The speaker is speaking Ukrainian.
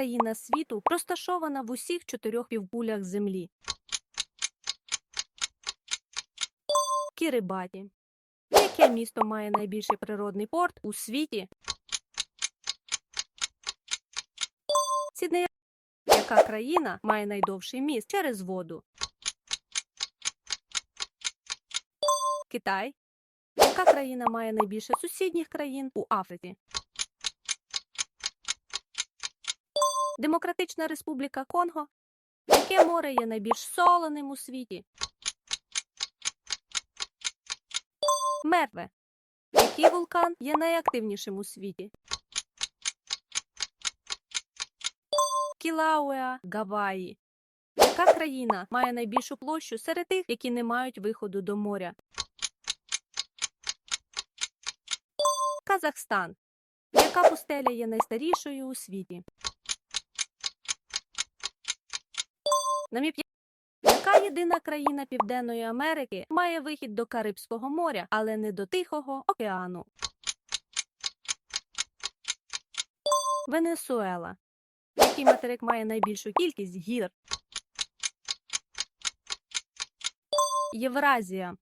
країна світу розташована в усіх чотирьох півкулях Землі? Кірибаті. Яке місто має найбільший природний порт у світі? Сідней. Яка країна має найдовший міст через воду? Китай. Яка країна має найбільше сусідніх країн у Африці? Демократична Республіка Конго. Яке море є найбільш соленим у світі? Мерве. Який вулкан є найактивнішим у світі? Кілауеа, Гаваї. Яка країна має найбільшу площу серед тих, які не мають виходу до моря? Казахстан. Яка пустеля є найстарішою у світі? Наміп... Яка єдина країна Південної Америки має вихід до Карибського моря, але не до Тихого океану? Венесуела. Який материк має найбільшу кількість гір? Євразія.